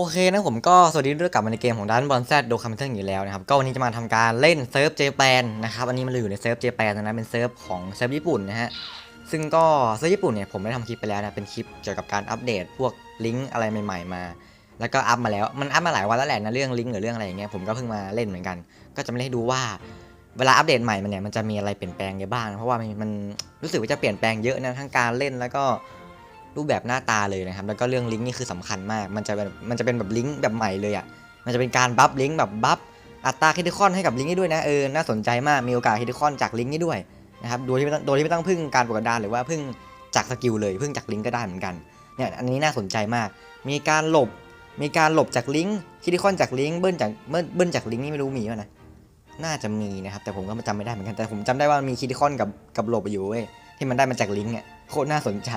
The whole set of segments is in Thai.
โอเคนะผมก็สวัสดีด้วยกลับมาในเกมของด้านบอลแซดโดคัมเพิลอยู่แล้วนะครับก็วันนี้จะมาทำการเล่นเซิร์ฟเจแปนนะครับอันนี้มันอยู่ในเซิร์ฟเจแปนนะเป็นเซิร์ฟของเซิร์ฟญี่ปุ่นนะฮะซึ่งก็เซิร์ฟญี่ปุ่นเนี่ยผมได้ทำคลิปไปแล้วนะเป็นคลิปเกี่ยวกับการอัปเดตพวกลิงก์อะไรใหม่ ๆ มา แล้วก็อัพมาแล้วมันอัพมาหลายวันแล้วแหละนะเรื่องลิงก์หรือเรื่องอะไรอย่างเงี้ยผมก็เพิ่งมาเล่นเหมือนกัน ก็จะไม่ได้ดูว่าเวลาอัปเดตใหม่มันเนี่ยมันจะมีอะไรเปลี่ยนแปลงเยอะบ้าง เพราะว่ามันรู้สึกว่าจะเปลี่ยนแปลงเยอะนะทั้งการเล่นแล้วก็ รูปแบบหน้าตาเลยนะครับ แล้วก็เรื่องลิงก์นี่คือสำคัญมาก มันจะเป็นมันจะเป็นแบบลิงก์แบบใหม่เลยอะ มันจะเป็นการบัฟลิงก์แบบบัฟอัตราคิดคอนให้กับลิงก์นี้ด้วยนะเออ น่าสนใจมาก มีโอกาสคิดคอนจากลิงก์นี้ด้วยนะครับ โดยที่ไม่ต้องโดยที่ไม่ต้องพึ่งการปกดานหรือว่าพึ่งจากสกิลเลยพึ่งจากลิงก์ก็ได้เหมือนกัน เนี่ยอันนี้น่าสนใจมาก มีการหลบ มีการหลบจากลิงก์คิดคอนจากลิงก์เบิ้ลจากเบิ้ลเบิ้ลจากลิงก์นี่ไม่รู้มีป่ะนะ น่าจะมีนะครับ แต่ผมก็จำไม่ได้เหมือนกัน แต่ผมจำได้ว่ามีคิดคอนกับกับหลบอยู่เว้ยที่มันได้มาจากลิงก์เนี่ย โคตรน่าสนใจ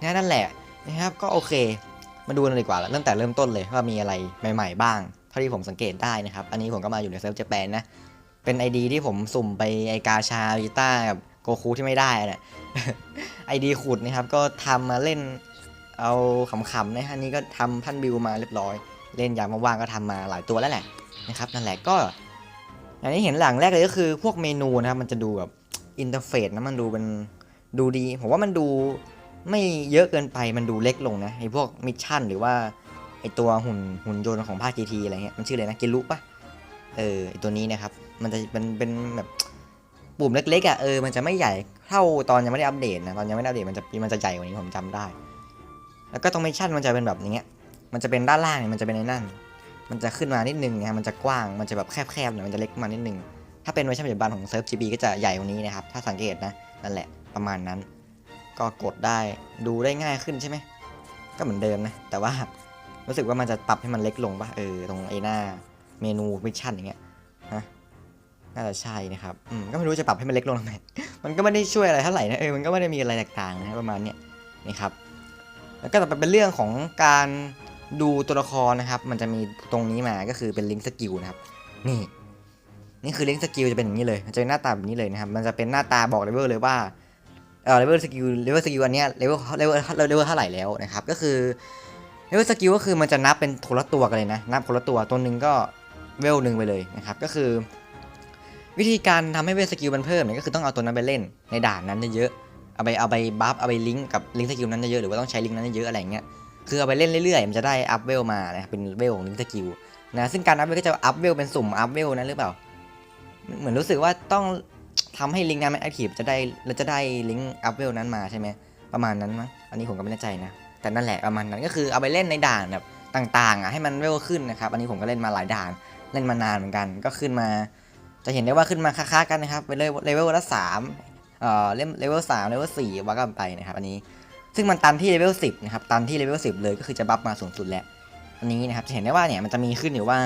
นะนั่นแหละนะครับก็โอเค มาดูกันดีกว่าเริ่มแต่เริ่มต้นเลยว่ามีอะไรใหม่ ๆ บ้าง เท่าที่ผมสังเกตได้นะครับ อันนี้ผมก็มาอยู่ในเซิร์ฟเจแปนนะ เป็น ID ที่ผมสุ่มไปไอกาชาวิต้ากับโกคูที่ไม่ได้นะไอดีขุดนะครับก็ทำมาเล่นเอาขำๆนะฮะนี่ก็ทำท่านบิวมาเรียบร้อย เล่นยามว่างๆก็ทำมาหลายตัวแล้วแหละนะครับนั่นแหละก็อย่างที่เห็นหลังแรกเลยก็คือพวกเมนูนะครับมันจะดูแบบอินเทอร์เฟซนะมันดูเป็น ดูดี ผมว่ามันดูไม่เยอะเกินไปมันดูเล็กลงนะไอพวกมิชชั่นหรือว่าไอตัวหุ่นหุ่นยนต์ของภาค GT อะไรเงี้ยมันชื่ออะไรนะกิลุปะเออไอตัวนี้นะครับ มันจะเป็นเป็นแบบปุ่มเล็กๆอะเออมันจะไม่ใหญ่เท่าตอนยังไม่ได้อัปเดตนะตอนยังไม่ได้อัปเดตมันจะมันจะใหญ่กว่านี้ผมจำได้ แล้วก็ตรงมิชชั่นมันจะเป็นแบบอย่างเงี้ยมันจะเป็นด้านล่างเนี่ยมันจะเป็นในนั่น มันจะขึ้นมานิดนึงนะมันจะกว้างมันจะแบบแคบๆหน่อยมันจะเล็กมานิดนึงถ้าเป็นเวอร์ชันปัจจุบันของเซิร์ฟ GB ก็จะใหญ่กว่านี้นะครับถ้าสังเกตนะ นั่นแหละประมาณนั้น ก็กดได้ดูได้ง่ายขึ้นใช่ไหมก็เหมือนเดิมนะ แต่ว่ารู้สึกว่ามันจะปรับให้มันเล็กลงปะเออตรงไอ้หน้าเมนูมิชชั่นอย่างเงี้ยฮะน่าจะใช่นะครับอืมก็ไม่รู้จะปรับให้มันเล็กลงทำไมมันก็ไม่ได้ช่วยอะไรเท่าไหร่นะเออมันก็ไม่ได้มีอะไรแตกต่างนะประมาณเนี้ยนี่ครับ แล้วก็ต่อไปเป็นเรื่องของการดูตัวละครนะครับ มันจะมีตรงนี้มาก็คือเป็นลิงก์สกิลนะครับ นี่ นี่คือลิงก์สกิลจะเป็นอย่างนี้เลยจะเป็นหน้าตาแบบนี้เลยนะครับ มันจะเป็นหน้าตาบอกเลเวลเลยว่าเออเลเวลสกิลเลเวลสกิลอันเนี้ยเลเวลเลเวลเลเวลเท่าไหร่แล้วนะครับ ก็คือเลเวลสกิลก็คือมันจะนับเป็นคนละตัวกันเลยนะ นับคนละตัวตัวหนึ่งก็เวลหนึ่งไปเลยนะครับ ก็คือ วิธีการทำให้เวลสกิลมันเพิ่มเนี่ยก็คือต้องเอาตัวนั้นไปเล่นในด่านนั้นเยอะเอาไปเอาไปบัฟเอาไปลิงก์กับลิงก์สกิลนั้นเยอะหรือว่าต้องใช้ลิงก์นั้นเยอะอะไรเงี้ยคือเอาไปเล่นเรื่อยๆมันจะได้อัพเวลมานะเป็นเวลของลิงก์สกิลนะซึ่งการอัพเวลก็จะอัพเวลเป็นสุ่มอัพเวลนะหรือเปล่า เหมือนรู้สึกว่าต้องทำให้ลิงก์นั้นมันแอคทีฟจะได้เราจะได้ลิงก์อัพเวลนั้นมาใช่ไหมประมาณนั้นมั้งอันนี้ผมก็ไม่แน่ใจนะ แต่นั่นแหละประมาณนั้นก็คือเอาไปเล่นในด่านแบบต่างๆอะให้มันเวลขึ้นนะครับอันนี้ผมก็เล่นมาหลายด่านเล่นมานานเหมือนกัน ก็ขึ้นมา จะเห็นได้ว่าขึ้นมาค้าๆกันนะครับเป็นเลเวลละสามเอ่อเลเวลสามเลเวลสี่ว่ากันไปนะครับอันนี้ซึ่งมันตันที่เลเวล10นะครับตันที่เลเวล10เลยก็คือจะบัฟมาสูงสุดแล้วอันนี้นะครับจะเห็นได้ว่าเนี่ยมันจะมีขึ้นอยู่ว่า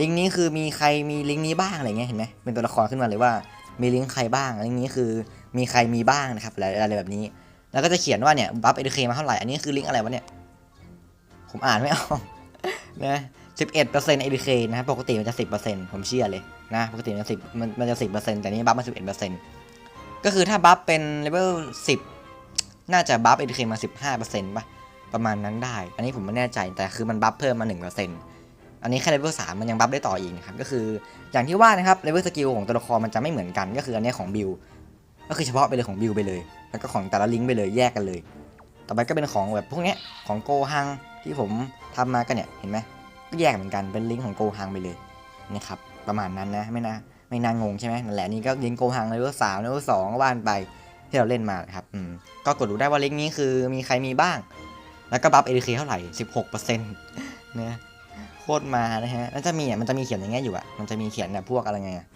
ลิงก์นี้คือมีใครมีลิงก์นี้บ้างอะไรเงี้ยเห็นไหมเป็นตัวละครขึ้นมาเลยว่า มีลิงก์ใครบ้างลิงก์นี้คือมีใครมีบ้างนะครับอะไรอะไรแบบนี้ แล้วก็จะเขียนว่าเนี่ยบัฟเอเดเคมาเท่าไหร่อันนี้คือลิงก์อะไรวะเนี่ยผมอ่านไม่ออกนะ11%เอ็ดเปอร์เซ็นต์เอเดเคนะครับปกติมันจะ10%ผมเชื่อเลยนะปกติมันจะ10มันมันจะ10%แต่นี้บัฟมา11%ก็คือถ้าบัฟเป็นเลเวล10น่าจะบัฟเอ k มา15%ป่ะประมาณนั้นได้ อันนี้ผมไม่แน่ใจแต่คือมันบัฟเพิ่มมา1%อัน อันนี้แค่เลเวล3มันยังบัฟได้ต่ออีกนะครับก็คืออย่างที่ว่านะครับเลเวลสกิลของตัวละครมันจะไม่เหมือนกันก็คืออันนี้ของบิลก็คือเฉพาะไปเลยของบิลไปเลย แล้วก็ของแต่ละลิงก์ไปเลยแยกกันเลย ต่อไปก็เป็นของแบบพวกนี้ของโกฮังที่ผมทำมาก็เนี่ยเห็นไหมก็แยกเหมือนกันเป็นลิงก์ของโกฮังไปเลยนะครับประมาณนั้นนะไม่น่าไม่น่างงใช่ไหมนั่นแหละนี่ก็ลิงก์โกฮังเลเวลสามเลเวลสองก็ว่านไปที่เราเล่นมาครับอืมก็กดดูได้ว่าลิงก์นี้คือมีใครมีบ้าง แล้วก็บัฟเอ k เท่าไหร่ 16%นะ โคตรมานะฮะแล้วจะมีอะมันจะมีเขียนอย่างเงี้ยอยู่อะ มันจะมีเขียนแบบพวกอะไรไงอะ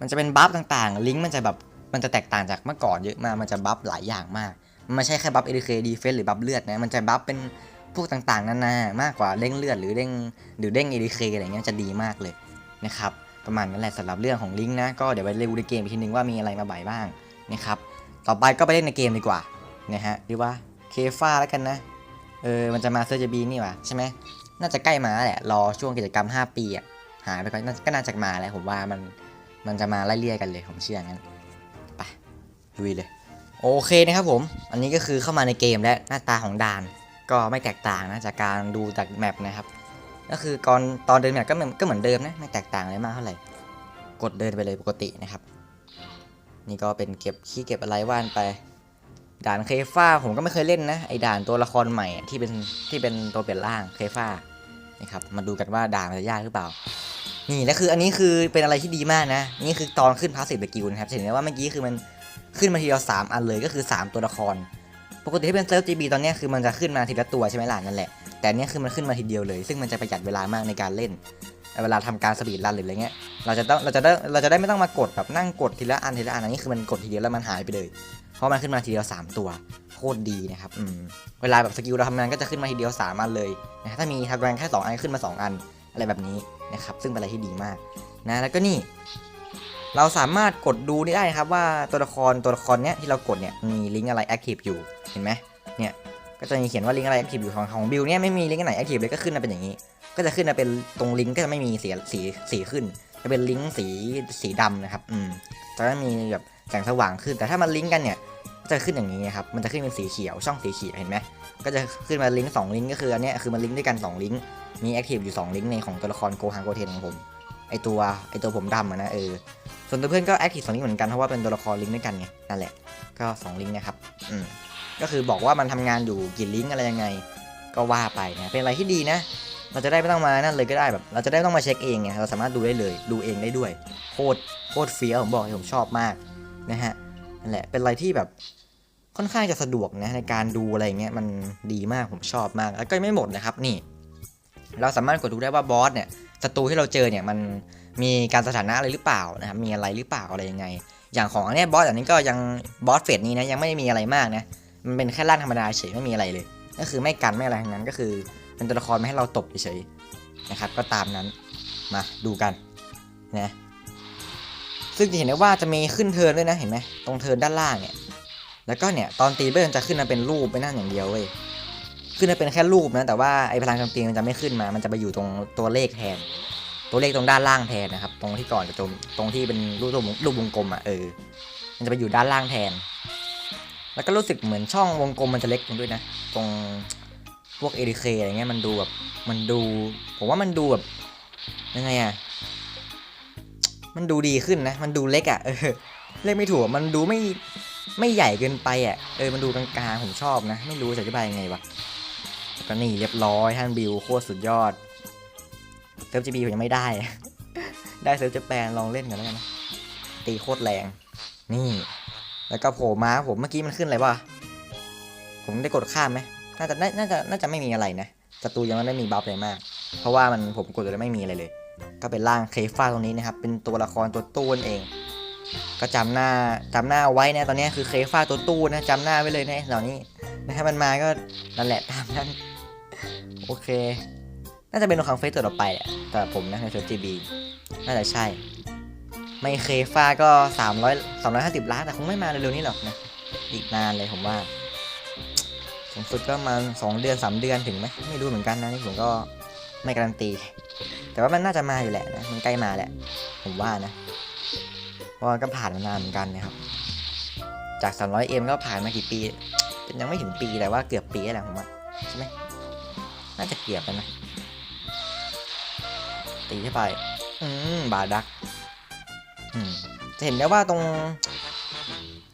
มันจะเป็นบัฟต่างๆ ลิงก์มันจะแบบ มันจะแตกต่างจากเมื่อก่อนเยอะมาก มันจะบัฟหลายอย่างมาก มันไม่ใช่แค่บัฟเอ k ดีเฟนหรือบัฟเลือดนะ มันจะบัฟเป็นพวกต่างๆ นานามากกว่าเด้งเลือดหรือเด้งหรือเด้งเอ k อะไรเงี้ยจะดีมากเลยนะครับ ประมาณนั้นแหละสำหรับเรื่องของลิงก์นะ ก็เดี๋ยวไปดูในเกมอีกทีนึงว่ามีอะไรมาบ่ายบ้างนะครับ ต่อไปก็ไปเล่นในเกมดีกว่านะฮะดีว่าเคฟ้าแล้วกันนะ เออ มันจะมาเซอร์จบีนี่ว่ะใช่ไหม น่าจะใกล้มาแหละ รอช่วงกิจกรรม 5 ปีอะ หายไปก็น่าก็น่าจะมาแล้วผมว่ามันมันจะมาไล่เลี่ยกันเลยผมเชื่องั้น ไปลุยเลย โอเคนะครับผม อันนี้ก็คือเข้ามาในเกมแล้วหน้าตาของด่าน ก็ไม่แตกต่างนะจากการดูจากแมปนะครับ ก็คือก่อนตอนเดินแมปก็เหมือนก็เหมือนเดิมนะ ไม่แตกต่างอะไรมากเท่าไหร่ กดเดินไปเลยปกตินะครับ นี่ก็เป็นเก็บขี้เก็บอะไรว่านไป ด่านเคฟ้าผมก็ไม่เคยเล่นนะไอด่านตัวละครใหม่ที่เป็นที่เป็นตัวเปลี่ยนร่างเคฟ้านะครับมาดูกันว่าด่านจะยากหรือเปล่า นี่แล้วคืออันนี้คือเป็นอะไรที่ดีมากนะ นี่คือตอนขึ้นพาสซีฟสกิลนะครับจะเห็นได้ว่าเมื่อกี้คือมันขึ้นมาทีเดียวสามอันเลยก็คือ 3 ตัวละคร ปกติที่เป็นเซิร์ฟจีบีตอนนี้คือมันจะขึ้นมาทีละตัวใช่ไหมล่ะนั่นแหละแต่เนี้ยคือมันขึ้นมาทีเดียวเลย ซึ่งมันจะประหยัดเวลามากในการเล่นเวลาทำการสปีดรันหรืออะไรเงี้ยเราจะต้องเราจะได้เราจะได้ไม่ต้องมากดแบบนั่งกดทีละอันทีละอันอันนี้คือมันกดทีเดียวแล้วมันหายไปเลย เพราะมันขึ้นมาทีเดียวสามตัวโคตรดีนะครับอืมเวลาแบบสกิลเราทำงานก็จะขึ้นมาทีเดียวสามอันเลยนะถ้ามีทำงานแค่สองอันขึ้นมาสองอันอะไรแบบนี้นะครับซึ่งเป็นอะไรที่ดีมากนะแล้วก็นี่ เราสามารถกดดูได้ครับว่าตัวละครตัวละครเนี้ยที่เรากดเนี่ยมีลิงก์อะไรแอคทีฟอยู่เห็นไหมเนี่ยก็จะมีเขียนว่าลิงก์อะไรแอคทีฟอยู่ของของบิลเนี่ยไม่มีลิงก์ไหนแอคทีฟเลยก็ขึ้นมาเป็นอย่างนี้ ก็จะขึ้นมาเป็นตรงลิงก์ก็จะไม่มีสีสีสีขึ้นจะเป็นลิงก์สีสีดำนะครับอืมจะไม่มีแบบ แสงสว่างขึ้น แต่ถ้ามันลิงก์กันเนี่ยจะขึ้นอย่างนี้ครับ มันจะขึ้นเป็นสีเขียว ช่องสีเขียวเห็นไหม ก็จะขึ้นมาลิงก์สองลิงก์ก็คืออันนี้คือมันลิงก์ด้วยกันสองลิงก์ มีแอคทีฟอยู่สองลิงก์ในของตัวละครโกฮังโกเทนของผม ไอตัวไอตัวผมดำนะเออ ส่วนตัวเพื่อนก็แอคทีฟสองลิงก์เหมือนกันเพราะว่าเป็นตัวละครลิงก์ด้วยกันไง นั่นแหละ ก็สองลิงก์นะครับ อืม ก็คือบอกว่ามันทำงานอยู่กี่ลิงก์อะไรยังไง ก็ว่าไปนะ เป็นอะไรที่ดีนะ เราจะได้ไม่ต้องมานั่นเลยก็ได้แบบ เราจะได้ไม่ต้องมาเช็คเองไง เราสามารถดูได้เลย ดูเองได้ด้วย โคตรโคตรเฟี้ยวผมบอกเลยผมชอบมาก นะฮะนั่นแหละเป็นอะไรที่แบบค่อนข้างจะสะดวกนะในการดูอะไรเงี้ยมันดีมากผมชอบมากแล้วก็ไม่หมดนะครับนี่ เราสามารถกดดูได้ว่าบอสเนี่ยศัตรูที่เราเจอเนี่ยมันมีการสถานะอะไรหรือเปล่านะครับมีอะไรหรือเปล่าอะไรยังไง อย่างของเนี้ยบอสอันนี้ก็ยังบอสเฟสนี้นะยังไม่มีอะไรมากนะมันเป็นแค่ร่างธรรมดาเฉยไม่มีอะไรเลย ก็คือไม่กันไม่อะไรทั้งนั้นก็คือเป็นตัวละครมาให้เราตบเฉยนะครับก็ตามนั้นมาดูกันนะ ซึ่งจะเห็นได้ว่าจะมีขึ้นเทินด้วยนะเห็นไหมตรงเทินด้านล่างเนี่ย แล้วก็เนี่ยตอนตีเบิร์นจะขึ้นมาเป็นรูปไปนั่นอย่างเดียวเว้ยขึ้นมาเป็นแค่รูปนะแต่ว่าไอ้พลังโจมตีมันจะไม่ขึ้นมา มันจะไปอยู่ตรงตัวเลขแทน ตัวเลขตรงด้านล่างแทนนะครับ ตรงที่ก่อนจะจมตรงที่เป็นรูปรูปวงกลมอะเออ มันจะไปอยู่ด้านล่างแทน แล้วก็รู้สึกเหมือนช่องวงกลมมันจะเล็กลงด้วยนะ ตรงพวก ADK อะไรเงี้ยมันดูแบบมันดู ผมว่ามันดูแบบยังไงอะ มันดูดีขึ้นนะ มันดูเล็กอะเออเล็กไม่ถูกมันดูไม่ไม่ใหญ่เกินไปอะเออมันดูกลางๆผมชอบนะ ไม่รู้จะอธิบายยังไงวะก็นี่เรียบร้อยท่านบิวโคตรสุดยอดเซิร์ฟจีบีผมยังไม่ได้ ได้เซิร์ฟจะแปลนลองเล่นกันแล้วกันนะตีโคตรแรง นี่ แล้วก็โผล่มาผมเมื่อกี้มันขึ้นอะไรวะผมได้กดข้ามไหมน่าจะน่าจะน่าจะไม่มีอะไรนะศัตรูยังไม่ได้มีบัฟอะไรมาก เพราะว่ามันผมกดแล้วไม่มีอะไรเลย ก็เป็นร่างเคฟ้าตรงนี้นะครับ เป็นตัวละครตัวตู้นเอง ก็จำหน้าจำหน้าไว้นะตอนนี้คือเคฟ้าตัวตู้นะจำหน้าไว้เลยนะเหล่านี้นะถ้ามันมาก็นั่นแหละตามนั้นโอเค น่าจะเป็นโนคังเฟสตัวต่อไปแหละแต่ผมนะในเซิร์ฟจีบีน่าจะใช่ ไม่เคฟ้าก็300 350ล้านแต่คงไม่มาเร็วๆนี้หรอกนะอีกนานเลยผมว่าสูงสุดก็มาสองเดือนสามเดือนถึงไหมไม่รู้เหมือนกันนะนี่ผมก็ ไม่การันตี แต่ว่ามันน่าจะมาอยู่แหละนะ มันใกล้มาแหละ ผมว่านะเพราะว่าก็ผ่านมานานเหมือนกันนะครับ จาก 300M ก็ผ่านมากี่ปี เป็นยังไม่ถึงปีแต่ว่าเกือบปีแล้วแหละผมว่าใช่ไหมน่าจะเกือบกันะตีเข้าไป อืม บาดัก อืม จะเห็นได้ว่าตรง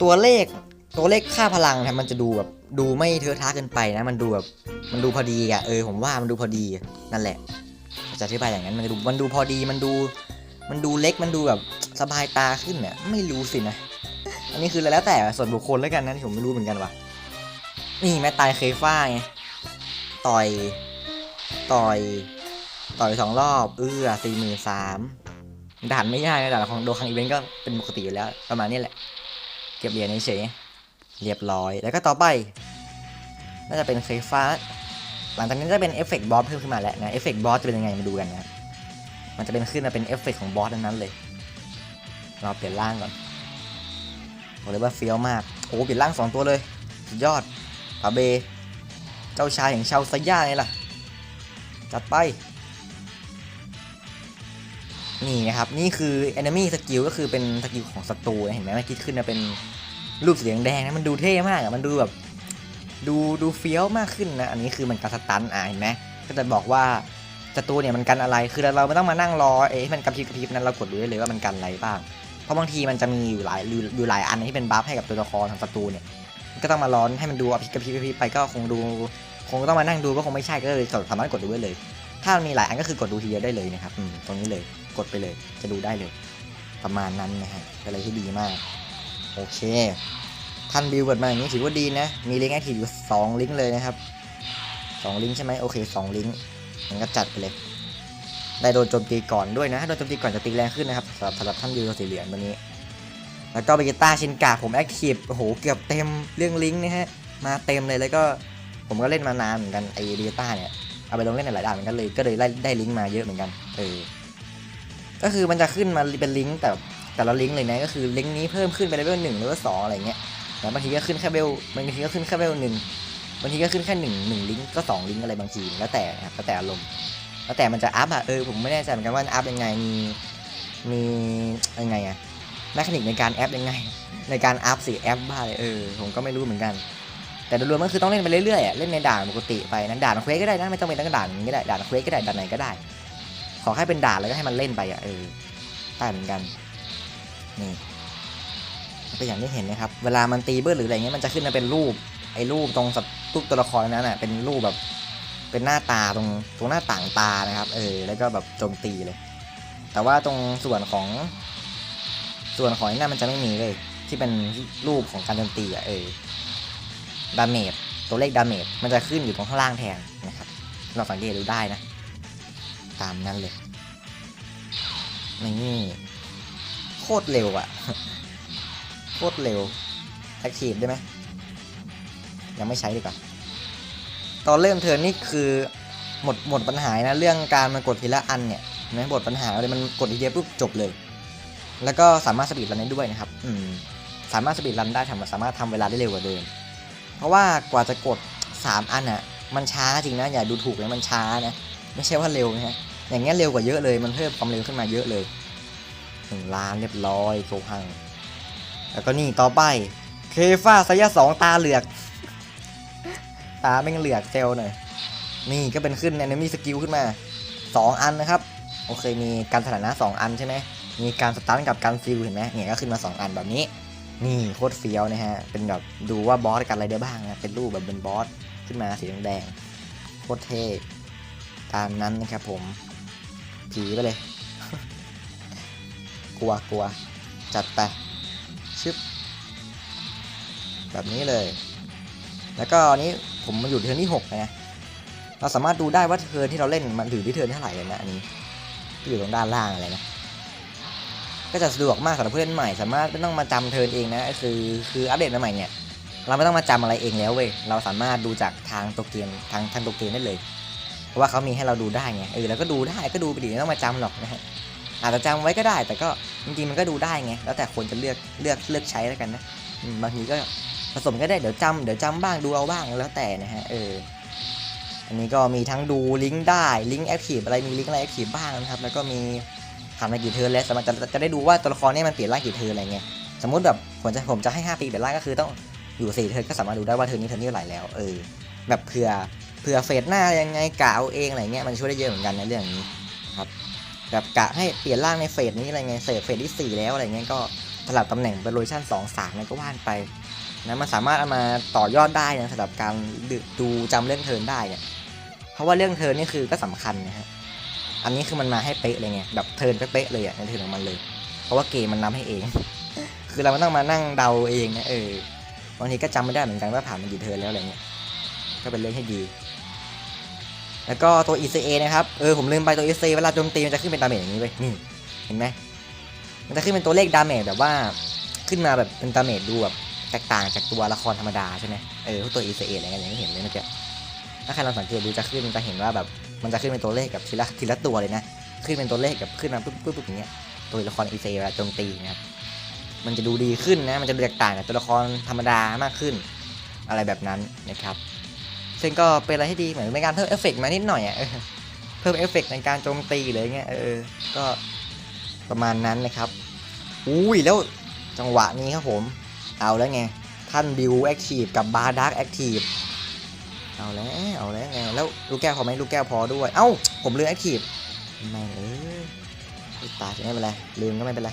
ตัวเลข ตัวเลขค่าพลังเนี่ยมันจะดูแบบ ดูไม่เทอะทะเกินไปนะ มันดูแบบ มันดูพอดีอะเออ ผมว่ามันดูพอดี นั่นแหละจะอธิบายอย่างนั้นมันดูมันดูพอดีมันดู มันดูเล็กมันดูแบบสบายตาขึ้นเนี่ยไม่รู้สินะ อันนี้คือแล้วแต่ส่วนบุคคลแล้วกันนะที่ผมไม่รู้เหมือนกันว่ะนี่แม่ตายเคฟ้าไงต่อยต่อยต่อยสองรอบ เอื้อสี่หมื่นสามด่านไม่ยากนะด่านของโดคังอีเวนต์ก็เป็นปกติอยู่แล้ว ประมาณนี้แหละ เก็บเหรียญเฉยเรียบร้อยแล้วก็ต่อไป น่าจะเป็นไฟฟ้า หลังจากนี้จะเป็นเอฟเฟกต์บอสเพิ่มขึ้นมาแล้วนะเอฟเฟกต์บอสจะเป็นยังไงมาดูกันนะมันจะเป็นขึ้นมาเป็นเอฟเฟกต์ของบอสนั้นเลย เราเปลี่ยนร่างก่อนบอกเลยว่าเฟี้ยวมากโอ้เปลี่ยนร่างสองตัวเลยสุดยอดปาเบ เจ้าชายแห่งชาวไซย่าไงล่ะ จัดไป นี่นะครับ นี่คือ enemy skill ก็คือเป็นสกิลของศัตรูเห็นไหมเมื่อกี้ขึ้นมาเป็นรูปสีแดงนะมันดูเท่มากอะมันดูแบบ ดูดูเฟี้ยวมากขึ้นนะ อันนี้คือมันการสตันอะเห็นไหมก็จะบอกว่าศัตรูเนี่ยมันกันอะไร คือเราไม่ต้องมานั่งรอเอ๊ะมันกระพริบกระพริบนั้นเรากดดูได้เลยว่ามันกันอะไรบ้าง เพราะบางทีมันจะมีอยู่หลายอยู่หลายอันที่เป็นบัฟให้กับตัวละครของศัตรูเนี่ย ก็ต้องมาร้อนให้มันดูกระพริบกระพริบกระพริบไปก็คงดู คงต้องมานั่งดูก็คงไม่ใช่ก็เลยสามารถกดดูได้เลย ถ้ามีหลายอันก็คือกดดูทีเดียวได้เลยนะครับตรงนี้เลยกดไปเลยจะดูได้เลย ประมาณนั้นนะฮะเป็นอะไรที่ดีมาก โอเค ท่านบิวเปิดมาอย่างนี้ถือว่าดีนะ มีลิงก์แอคทีฟอยู่สองลิงก์เลยนะครับสองลิงก์ใช่ไหมโอเคสองลิงก์มันก็จัดไปเลย ได้โดนโจมตีก่อนด้วยนะ โดนโจมตีก่อนจะตีแรงขึ้นนะครับสำหรับสำหรับท่านบิวตัวสีเหลืองตัวนี้ แล้วก็เบจิต้าชินกาผมแอคทีฟโอ้โหเกือบเต็มเรื่องลิงก์นะฮะ มาเต็มเลยแล้วก็ผมก็เล่นมานานเหมือนกันไอเบจิต้าเนี่ย เอาไปลงเล่นในหลายด่านเหมือนกันเลยก็เลยได้ได้ลิงก์มาเยอะเหมือนกัน เออ ก็คือมันจะขึ้นมาเป็นลิงก์แต่แต่ละลิงก์เลยนะก็คือลิงก์นี้เพิ่มขึ้นไปเลเวลหนึ่งหรือว่าสองอะไรเงี้ย บางทีก็ขึ้นแค่เวลบางทีก็ขึ้นแค่เวลหนึ่งบางทีก็ขึ้นแค่หนึ่งหนึ่งลิงก์ก็สองลิงก์อะไรบางทีแล้วแต่ครับแล้วแต่อารมณ์แล้วแต่มันจะอัพอะเออผมไม่แน่ใจเหมือนกันว่าอัพยังไงมีมียังไงอะแมคานิกในการแอปยังไง ในการอัพสิแอปบ้าเลยเออผมก็ไม่รู้เหมือนกัน แต่โดยรวมก็คือต้องเล่นไปเรื่อยๆอะเล่นในด่านปกติไปนั้นด่านเควสก็ได้นะไม่ต้องเป็นตั้งด่านนี้ก็ได้ด่านเควสก็ได้ด่านไหนก็ได้ ขอแค่เป็นด่านแล้วก็ให้มันเล่นไปอะเออได้เหมือนกันนี่ เป็นอย่างที่เห็นนะครับ เวลามันตีเบิร์ดหรืออะไรเงี้ยมันจะขึ้นมาเป็นรูปไอ้รูปตรงสัตรูปตัวละครนั้นอะเป็นรูปแบบเป็นหน้าตาตรงตรงหน้าต่างตานะครับ เออแล้วก็แบบโจมตีเลย แต่ว่าตรงส่วนของ ส่วนของไอ้นั่นมันจะไม่มีเลย ที่เป็นรูปของการโจมตีอะเออดาเมจตัวเลขดาเมจมันจะขึ้นอยู่ตรงข้างล่างแทนนะครับเราสังเกตดูได้นะ ตามนั้นเลยนี่โคตรเร็วอะ ตรเร็วแอคทีฟได้ไหมยังไม่ใช้ดีกว่าตอนเริ่มเทิร์นนี่คือหมดหมดปัญหานะเรื่องการมันกดทีละอันเนี่ยนะหมดปัญหาเลยมันกดทีเดียวปุ๊บจบเลย แล้วก็สามารถสปีดรันได้ด้วยนะครับอืมสามารถสปีดรันได้ทำสามารถทำเวลาได้เร็วกว่าเดิม เพราะว่ากว่าจะกด 3 อันอะมันช้าจริงนะอย่าดูถูกเลยมันช้านะไม่ใช่ว่าเร็วนะฮะอย่างเงี้ยเร็วกว่าเยอะเลยมันเพิ่มความเร็วขึ้นมาเยอะเลยหนึ่งล้านเรียบร้อยโกหัง แล้วก็นี่ต่อไปเคฟ้าสยะสองตาเหลือก ตาแม่งเหลือกเซลหน่อยนี่ก็เป็นขึ้น enemy skill ขึ้นมา 2 อันนะครับ โอเคมีการสถานะ 2 อันใช่ไหมมีการสตันกับการซิลเห็นไหมเนี่ยก็ขึ้นมา 2 อันแบบนี้ นี่โคตรเฟี้ยวนะฮะ เป็นแบบดูว่าบอสกันอะไรได้บ้างนะ เป็นรูปแบบเป็นบอสขึ้นมาสีแดงโคตรเท่ตามนั้นนะครับผม ผีไปเลย กลัวกลัวจัดไป ชึบแบบนี้เลย แล้วก็อันนี้ผมมาอยู่เทิร์นที่6นะเราสามารถดูได้ว่าเทิร์นที่เราเล่นมันถือที่เทิร์นเท่าไหร่เลยนะอันนี้อยู่ตรงด้านล่างอะไรนะก็จะสะดวกมากสำหรับผู้เล่นใหม่ สามารถไม่ต้องมาจำเทิร์นเองนะคือคืออัปเดตมาใหม่เนี่ยเราไม่ต้องมาจำอะไรเองแล้วเว้ยเราสามารถดูจากทางตัวเกมทางทางตัวเกมได้เลย เพราะว่าเขามีให้เราดูได้ไงเออแล้วก็ดูได้ก็ดูไปดิไม่ต้องมาจำหรอกนะฮะ อาจจะจำไว้ก็ได้ แต่ก็จริงๆมันก็ดูได้ไงแล้วแต่คนจะเลือกเลือกเลือกใช้แล้วกันนะบางทีก็ผสมก็ได้เดี๋ยวจำเดี๋ยวจำบ้างดูเอาบ้างแล้วแต่นะฮะเอออันนี้ก็มีทั้งดูลิงก์ได้ลิงก์แอคทีฟอะไรมีลิงก์อะไรแอคทีฟบ้างนะครับแล้วก็มีทำมากี่เทิร์นแล้วสามารถจะจะได้ดูว่าตัวละครนี้มันเปลี่ยนร่างกี่เทิร์นอะไรเงี้ยสมมติแบบผมจะผมจะให้ 5 ปีเปลี่ยนร่างก็คือต้องอยู่4เทิร์นก็สามารถดูได้ว่าเทิร์นนี้เทิร์นนี้เท่าไหร่แล้วเออแบบเผื่อเผื่อเฟสหน้ายังไงกะเอาเองอะไรเงี้ยมันช่วยได้เยอะเหมือนกันในเรื่องนี้ครับ แบบกะให้เปลี่ยนร่างในเฟสนี้อะไรเงี้ยเฟสเฟสที่ 4 แล้วอะไรเงี้ยก็สลับตำแหน่งเป็นโรชั่น2 3นั่นก็ว่านไปนะมันสามารถเอามาต่อยอดได้นะสำหรับการดูจำเรื่องเทินได้เนี่ยเพราะว่าเรื่องเทินนี่คือก็สำคัญนะฮะอันนี้คือมันมาให้เป๊ะเลยไงแบบเทินเป๊ะเลยอะในเทินของมันเลย เพราะว่าเกมมันนับให้เอง คือเราไม่ต้องมานั่งเดาเองนะเออบางทีก็จำไม่ได้เหมือนกันว่าผ่านมากี่เทินแล้วอะไรเงี้ยก็เป็นเรื่องที่ดี แล้วก็ตัว ECA นะครับ เออผมลืมไปตัว ECA เวลาโจมตีมันจะขึ้นเป็นดาเมจอย่างนี้เว้ยนี่ เห็นไหมมันจะขึ้นเป็นตัวเลขดาเมจแบบว่าขึ้นมาแบบเป็นดาเมจดูแบบแตกต่างจากตัวละครธรรมดาใช่ไหมเออตัว ECA อะไรเงี้ยอย่างที่เห็นเลยเมื่อกี้ถ้าใครลองสังเกตดูจะขึ้นจะเห็นว่าแบบมันจะขึ้นเป็นตัวเลขกับทีละทีละตัวเลยนะ ขึ้นเป็นตัวเลขกับขึ้นมาปุ๊บปุ๊บปุ๊บอย่างเงี้ยตัวละคร ECA เวลาโจมตีนะครับมันจะดูดีขึ้นนะ มันจะแตกต่างจากตัวละครธรรมดามากขึ้น อะไรแบบนั้นนะครับ ซึ่งก็เป็นอะไรที่ดีเหมือนเป็นการเพิ่มเอฟเฟกต์มานิดหน่อยอะเพิ่มเอฟเฟกต์ในการโจมตีเลยเงี้ยเออก็ประมาณนั้นนะครับอุ้ยแล้วจังหวะนี้ครับผมเอาแล้วไงท่านบิวแอคทีฟกับบาร์ดักแอคทีฟเอาแล้วเอาแล้วไงแล้วลูกแก้วพอไหมลูกแก้วพอด้วย เอ้าผมลืมแอคทีฟไม่เอ้ยตาไม่เป็นไรลืมก็ไม่เป็นไร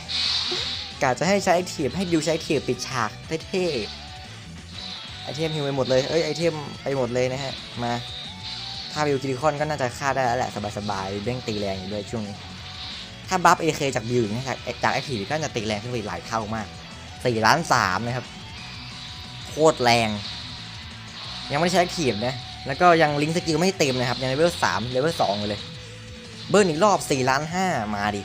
กะจะให้ใช้แอคทีฟให้ดิวใช้แอคทีฟปิดฉากเท่ๆ เทมฮิวไปหมดเลยเอ้ยไอเทมไปหมดเลยนะฮะมาถ้าบิวจิลิคอนก็น่าจะฆ่าได้แล้วแหละสบายๆเด้งตีแรงอยู่ด้วยช่วงนี้ ถ้าบัฟเอเคจากบิวอย่างนี้ยจากจากแอคทีฟก็จะตีแรงขึ้นไปหลายเท่ามากสี่ล้านสามนะครับ โคตรแรง ยังไม่ได้ใช้แอคทีฟนะ แล้วก็ยังลิงก์สกิลไม่เต็มนะครับ ยังเลเวลสามเลเวลสองเลย เบิร์นอีกรอบสี่ล้านห้ามาดิ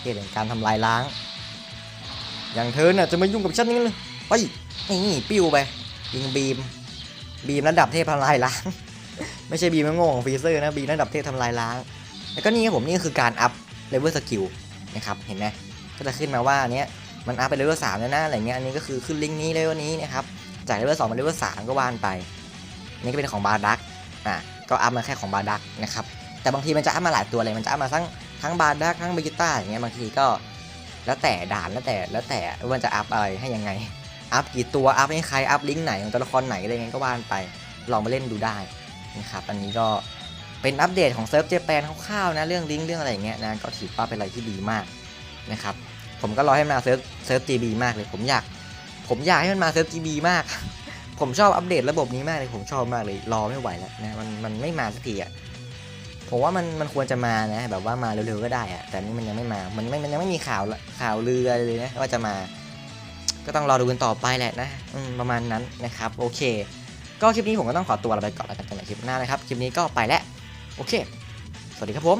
เกี่ยวกับการทำลายล้าง อย่างเธอน่ะจะมายุ่งกับฉันนี่เลยไปนี่ปิ้วไป ยิงบีม บีมระดับเทพทำลายล้าง ไม่ใช่บีมโง่ของฟรีเซอร์นะ บีมระดับเทพทำลายล้าง แล้วก็นี่ครับผมนี่คือการอัพเลเวลสกิลนะครับ เห็นไหมก็จะขึ้นมาว่าเนี้ยมันอัพไปเลเวลสามแล้วนะอะไรเงี้ย อันนี้ก็คือขึ้นลิงก์นี้เลเวลนี้นะครับ จากเลเวลสองมาเลเวลสามก็ว่านไป นี่ก็เป็นของบาดัก อะ ก็อัพมาแค่ของบาดักนะครับ แต่บางทีมันจะอัพมาหลายตัวเลย มันจะอัพมาทั้งทั้งบาดักทั้งเบจิต้าอย่างเงี้ย บางทีก็ แล้วแต่ด่านแล้วแต่แล้วแต่ว่าจะอัพอะไรให้ยังไง อัพกี่ตัวอัพให้ใครอัพลิงก์ไหนของตัวละครไหนอะไรเงี้ยก็ว่านไปลองมาเล่นดูได้นะครับอันนี้ก็เป็นอัปเดตของเซิร์ฟเจแปนคร่าวๆนะเรื่องลิงก์เรื่องอะไรอย่างเงี้ยนะก็ถือว่าเป็นอะไรที่ดีมากนะครับผมก็รอให้มันมาเซิร์ฟเซิร์ฟ GB มากเลยผมอยาก ผมอยากให้มันมาเซิร์ฟ GB มาก ผมชอบอัปเดตระบบนี้มากเลยผมชอบมากเลยรอไม่ไหวแล้วนะมันมันไม่มาสักทีอะผมว่ามันมันควรจะมานะแบบว่ามาเร็วๆก็ได้อะแต่นี่มันยังไม่มามันไม่มันยังไม่มีข่าวข่าวลือเลยนะว่าจะมา ก็ต้องรอดูกันต่อไปแหละนะประมาณนั้นนะครับ โอเค ก็คลิปนี้ผมก็ต้องขอตัวลาไปก่อนแล้วกันกันในคลิปหน้านะครับ คลิปนี้ก็ไปแล้ว โอเค สวัสดีครับผม